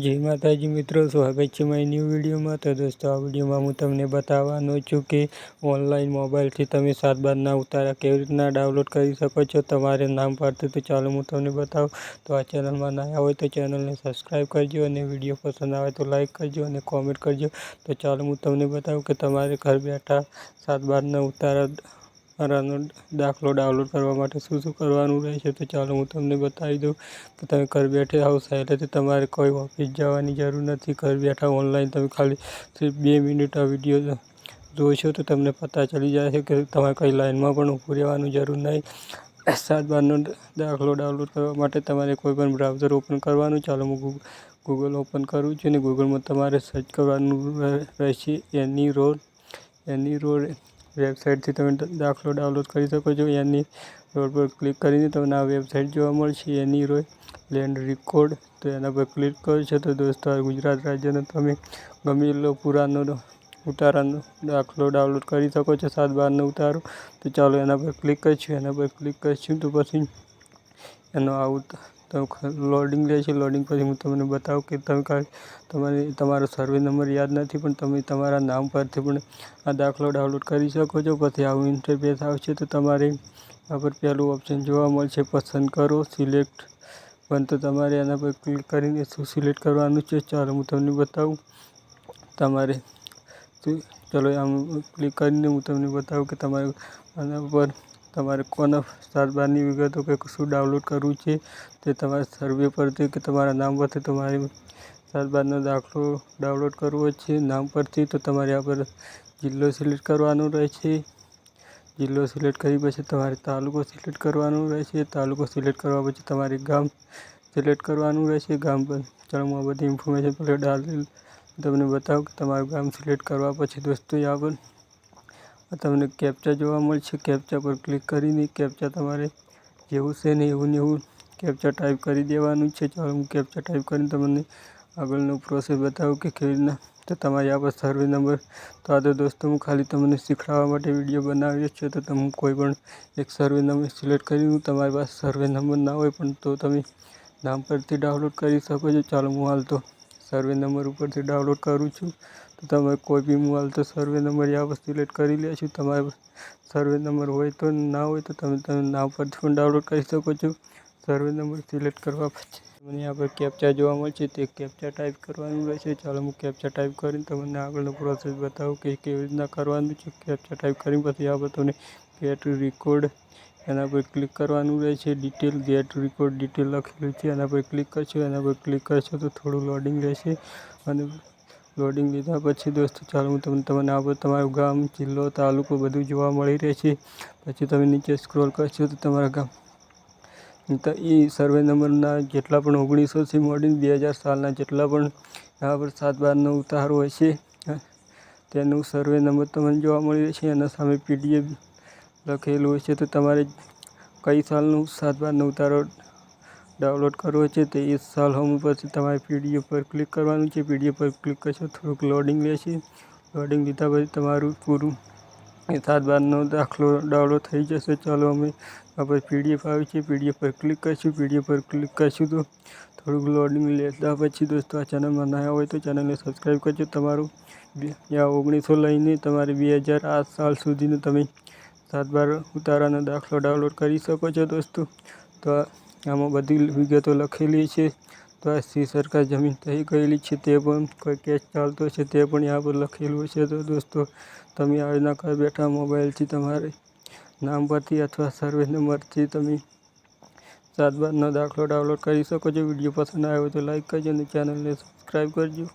જય માતાજી મિત્રો, સ્વાગત છે મારી ન્યૂ વિડીયોમાં તો દોસ્તો, આ વિડીયોમાં હું તમને બતાવવાનો છું કે ઓનલાઈન મોબાઈલથી તમે સાત બારના ઉતારા કેવી રીતના ડાઉનલોડ કરી શકો છો. તમારે નામ પાડતું તો ચાલો હું તમને બતાવું. તો આ ચેનલમાં ના હોય તો ચેનલને સબસ્ક્રાઈબ કરજો અને વીડિયો પસંદ આવે તો લાઈક કરજો અને કોમેન્ટ કરજો. તો ચાલો હું તમને બતાવું કે તમારે ઘર બેઠા સાત બારના ઉતારા ઉતારાનો દાખલો ડાઉનલોડ કરવા માટે શું શું કરવાનું રહેશે તો ચાલો હું તમને બતાવી દઉં. કે તમે ઘર બેઠે આવો સહેલેથી તમારે કોઈ ઓફિસ જવાની જરૂર નથી. ઘર બેઠા ઓનલાઈન તમે ખાલી બે મિનિટ આ વીડિયો જોશો તો તમને પતા ચડી જશે કે તમારે કઈ લાઇનમાં પણ ઊભું રહેવાનું જરૂર નહીં. સાત બારનો દાખલો ડાઉનલોડ કરવા માટે તમારે કોઈ પણ બ્રાઉઝર ઓપન કરવાનું. ચાલો હું ગૂગલ ઓપન કરું છું અને ગૂગલમાં તમારે સર્ચ કરવાનું રહેશે એની રોડ એની રોડ વેબસાઇટથી તમે દાખલો ડાઉનલોડ કરી શકો છો. એની રોડ પર ક્લિક કરીને તમને આ વેબસાઇટ જોવા મળશે. એની રોય લેન્ડ રેકોર્ડ, તો એના પર ક્લિક કરશો તો દોસ્તો ગુજરાત રાજ્યનો તમે ગમે એટલો પુરાનો ઉતારાનો દાખલો ડાઉનલોડ કરી શકો છો. સાત બારનો ઉતારો. તો ચાલો એના પર ક્લિક કરીશું. એના પર ક્લિક કરીશું તો પછી એનો આવું લોડિંગ રહેશે લોડિંગ પછી હું તમને બતાવું કે તમે તમારે, તમારો સર્વે નંબર યાદ નથી, પણ તમે તમારા નામ પરથી પણ આ દાખલો ડાઉનલોડ કરી શકો છો. પછી આવું ઇન્ટરફેસ આવશે તો તમારે આ પર પહેલું ઓપ્શન જોવા મળશે, પસંદ કરો સિલેક્ટ પણ તો તમારે એના પર ક્લિક કરીને શું સિલેક્ટ કરવાનું છે. ચાલો હું તમને બતાવું. તમારે ચલો આમ ક્લિક કરીને હું તમને બતાવું કે તમારે આના પર તમારે કોના સાત બારની વિગતો કે શું ડાઉનલોડ કરવું છે તે તમારે સર્વે પરથી કે તમારા નામ પરથી તમારે સાત બારનો દાખલો ડાઉનલોડ કરવો છે. નામ પરથી તો તમારે આ પર જિલ્લો સિલેક્ટ કરવાનો રહેશે. જિલ્લો સિલેક્ટ કરી પછી તમારે તાલુકો સિલેક્ટ કરવાનો રહેશે. તાલુકો સિલેક્ટ કરવા પછી તમારે ગામ સિલેક્ટ કરવાનું રહેશે. ગામ પર ચાલો હું આ બધી ઇન્ફોર્મેશન પહેલાં ડાલી, તમને બતાવું કે તમારું ગામ સિલેક્ટ કરવા પછી દોસ્તો પર તમને કેપ્ચા જોવા મળશે. કેપ્ચા પર ક્લિક કરીને કેપ્ચા તમારે જેવું છે ને એવું ને એવું કેપ્ચા ટાઈપ કરી દેવાનું છે. ચાલો હું કેપ્ચા ટાઈપ કરીને તમને આગળનો પ્રોસેસ બતાવું કે કેવી રીતના. તો તમારી આ પર સર્વે નંબર તો આ તો દોસ્તો હું ખાલી તમને શીખવાડવા માટે વીડિયો બનાવ્યો છે. તો તમે કોઈ પણ એક સર્વે નંબર સિલેક્ટ કરી તમારી પાસે સર્વે નંબર ના હોય પણ તો તમે નામ પરથી ડાઉનલોડ કરી શકો છો. ચાલો હું હાલ તો સર્વે નંબર ઉપરથી ડાઉનલોડ કરું છું. તો તમે કોઈ બી મોબાઈલ તો સર્વે નંબર યા સિલેક્ટ કરી લેશું તમારે સર્વે નંબર હોય તો ના હોય તો તમે તમે નામ પરથી પણ ડાઉનલોડ કરી શકો છો. સર્વે નંબર સિલેક્ટ કરવા પછી મને આ પર કેપ્ચા જોવા મળશે. તે કેપ્ચા ટાઈપ કરવાનું રહેશે. ચાલો હું કેપ્ચા ટાઈપ કરીને તમને આગળનો પ્રોસેસ બતાવું કે કેવી રીતના કરવાનું છે. કેપ્ચા ટાઈપ કરીને પછી આ તમને ગેટ રેકોર્ડ એના પર ક્લિક કરવાનું રહેશે. ડિટેલ ગેટ રેકોર્ડ ડિટેલ લખેલું છે. એના પર ક્લિક કરશો. એના પર ક્લિક કરશો તો થોડું લોડિંગ રહેશે. અને લોડિંગ લીધા પછી દોસ્તો ચાલો હું તમને તમને આ તમારું ગામ, જિલ્લો, તાલુકો બધું જોવા મળી રહેશે પછી તમે નીચે સ્ક્રોલ કરશો તો તમારા ગામ. તો એ સર્વે નંબરના જેટલા પણ ઓગણીસોથી મોડીને બે હજાર સાલના જેટલા પણ આ પર સાત બારનો ઉતારો હોય છે. તેનું સર્વે નંબર તમને જોવા મળી રહે છે એના સામે પીડીએફ લખેલું હોય છે તો તમારે કઈ સાલનું સાત બારનો ઉતારો ડાઉનલોડ કરવો છે તે એ સાલ હોમ પછી તમારે પીડીએફ પર ક્લિક કરવાનું છે. પીડીએફ પર ક્લિક કરશો થોડુંક લોડિંગ લેશે. લોડિંગ લીધા પછી તમારું પૂરું એ સાત બારનો દાખલો ડાઉનલોડ થઈ જશે. ચાલો અમે આપણે પીડીએફ આવી છે. પીડીએફ પર ક્લિક કરીશું. પીડીએફ પર ક્લિક કરીશું તો થોડુંક લોડિંગ લેતા પછી દોસ્તો આ ચેનલમાં ના હોય તો ચેનલને સબસ્ક્રાઈબ કરજો. તમારું બે ઓગણીસો લઈને તમારે બે હજાર આઠ સાલ સુધીનું તમે સાત બાર ઉતારાનો દાખલો ડાઉનલોડ કરી શકો છો દોસ્તો. તો આમાં બધી વિગતો લખેલી છે. તો આ સી સરકાર જમીન થઈ ગયેલી છે તે પણ કોઈ કેસ ચાલતો છે તે પણ यहाँ પર લખેલું છે. તો દોસ્તો, તમે રીતના ઘર બેઠા મોબાઈલથી તમારે નામ પરથી અથવા સર્વે નંબરથી તમે સાત બારનો દાખલો ડાઉનલોડ કરી શકો છો. વીડિયો પસંદ આવ્યો તો લાઈક કરજો અને ચેનલને સબસ્ક્રાઈબ કરજો.